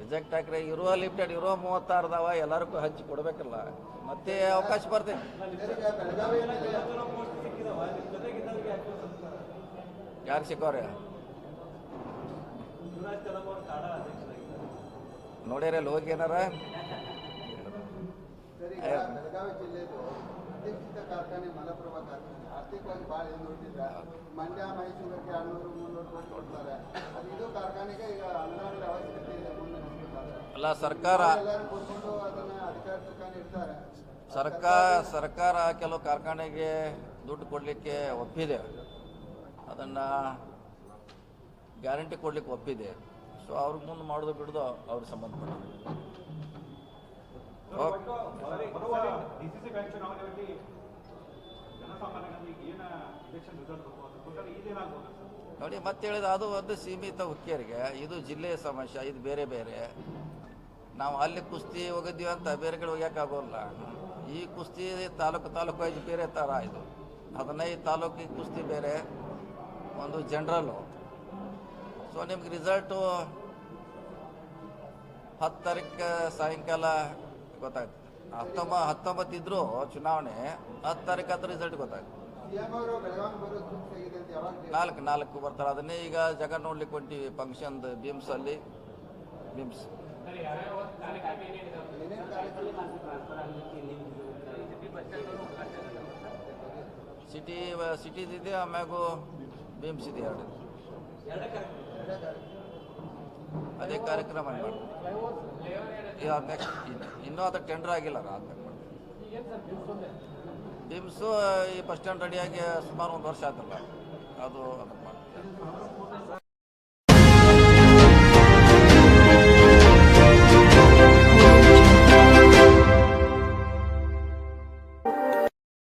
ರಿಜೆಕ್ಟ್ ಹಾಕ್ರೆ ಇರುವ ಲಿಮಿಟೆಡ್ ಇರೋ ಮೂವತ್ತಾರು ಅದಾವ, ಎಲ್ಲರಿಗೂ ಹಂಚಿ ಕೊಡ್ಬೇಕಲ್ಲ. ಮತ್ತೆ ಅವಕಾಶ ಬರ್ತೈತಿ ಈಗ ಬೆಳಗಾವಿಯಲ್ಲಿ ಪೋಸ್ಟ್ ಸಿಕ್ಕಿದಾವ ನಿಮ್ಮ ಜೊತೆಗಿದ್ದವರಿಗೆ ಯಾಕೆ ಸ್ವಲ್ಪ ಯಾರು ಅಧ್ಯಕ್ಷರಾಗಿದ್ದಾರೆ ನೋಡ್ಯಾರ ಅಲ್ಲಿ ಹೋಗಿ ಏನಾರ? ಬೆಳಗಾವಿ ಜಿಲ್ಲೆದು ಕಾರ್ಖಾನೆ ಮಲಪ್ರಭಾ ಕಾರ್ಖಾನೆ. ಆರ್ಥಿಕವಾಗಿ ಭಾಳ ಮಂಡ್ಯ ಮೈಸೂರಿಗೆ ಎರಡ್ನೂರು ಮುನ್ನೂರು ಕೋಟಿ ಕೊಡ್ತಾರೆ. ಅದು ಇದು ಕಾರ್ಖಾನೆಗೆ ಈಗ ಅನುದಾನದ ಅವಶ್ಯಕತೆ ಇದೆ. ಅಲ್ಲ ಸರ್ಕಾರ ಎಲ್ಲರೂ ಕೂತ್ಕೊಂಡು ಅದನ್ನ ಅಧಿಕಾರ ಚುಕ್ಕಾಣಿ ಇರ್ತಾರೆ ಸರ್ಕಾರ ಸರ್ಕಾರ ಕೆಲವು ಕಾರ್ಖಾನೆಗೆ ದುಡ್ಡು ಕೊಡಲಿಕ್ಕೆ ಒಪ್ಪಿದೆ. ಅದನ್ನು ಗ್ಯಾರಂಟಿ ಕೊಡ್ಲಿಕ್ಕೆ ಒಪ್ಪಿದೆ. ಸೊ ಅವ್ರಿಗೆ ಮುಂದೆ ಮಾಡೋದು ಬಿಡೋದು ಅವ್ರಿಗೆ ಸಂಬಂಧಪಟ್ಟ ಬರುವ ಡಿಸಿಸಿ ಬ್ಯಾಂಕ್ ಚುನಾವಣೆಯಲ್ಲಿ ಜನಸಾಮಾನ್ಯರಿಗೆ ಏನು ಇಲೆಕ್ಷನ್ ರಿಸಲ್ಟ್ ಬರ್ಬೋದು ಟೋಟಲ್ ಇದೇನಾಗ್ಬೋದು ಸರ್ ನೋಡಿ ಮತ್ತೆ ಹೇಳಿದ ಅದು ಒಂದು ಸೀಮಿತ ಹುಕ್ಕೇರಿಗೆ ಇದು ಜಿಲ್ಲೆಯ ಸಮಸ್ಯೆ ಇದು ಬೇರೆ ಬೇರೆ. ನಾವು ಅಲ್ಲಿ ಕುಸ್ತಿ ಹೋಗಿದ್ದೀವಿ ಅಂತ ಬೇರೆ ಕಡೆ ಹೋಗ್ಯಾಕಾಗೋಲ್ಲ ಈ ಕುಸ್ತಿ ತಾಲೂಕು ತಾಲೂಕು ಬೇರೆ ಥರ ಇದು. ಹದಿನೈದು ತಾಲೂಕಿಗೆ ಕುಸ್ತಿ ಬೇರೆ. ಒಂದು ಜನರಲ್ಲು ಸೊ ನಿಮ್ಗೆ ರಿಸಲ್ಟು ಹತ್ತು ತಾರೀಕು ಸಾಯಂಕಾಲ ಗೊತ್ತಾಗ್ತದೆ ಹತ್ತೊಂಬ ಹತ್ತೊಂಬತ್ತು ಇದ್ದರೂ ಚುನಾವಣೆ ಹತ್ತು ತಾರೀಕು ಹತ್ತು ರಿಸಲ್ಟ್ ಗೊತ್ತಾಗ್ತದೆ ನಾಲ್ಕು ನಾಲ್ಕು ಬರ್ತಾರೆ ಅದನ್ನೇ ಈಗ ಜಗ ನೋಡ್ಲಿಕ್ಕೆ ಹೊಂಟಿವಿ ಫಂಕ್ಷನ್ ಬಿಮ್ಸ್ ಅಲ್ಲಿ. ಬಿಮ್ಸ್ ಸಿಟಿ ಆಮ್ಯಾಗು ಬಿಮ್ಸ್ ಇದೆ ಎರಡು ಎರಡೇ ಎರಡು. ಅದೇ ಕಾರ್ಯಕ್ರಮ ಇನ್ನೂ ಅದಕ್ಕೆ ಟೆಂಡರ್ ಆಗಿಲ್ಲ ಒಂದೇ ಬಿಮ್ಸು ಈ ಬಸ್ ಸ್ಟ್ಯಾಂಡ್ ರೆಡಿಯಾಗಿ ಸುಮಾರು ಒಂದು ವರ್ಷ ಆಯ್ತಲ್ಲ, ಅದು ಅದಕ್ಕೆ ಮಾಡಿ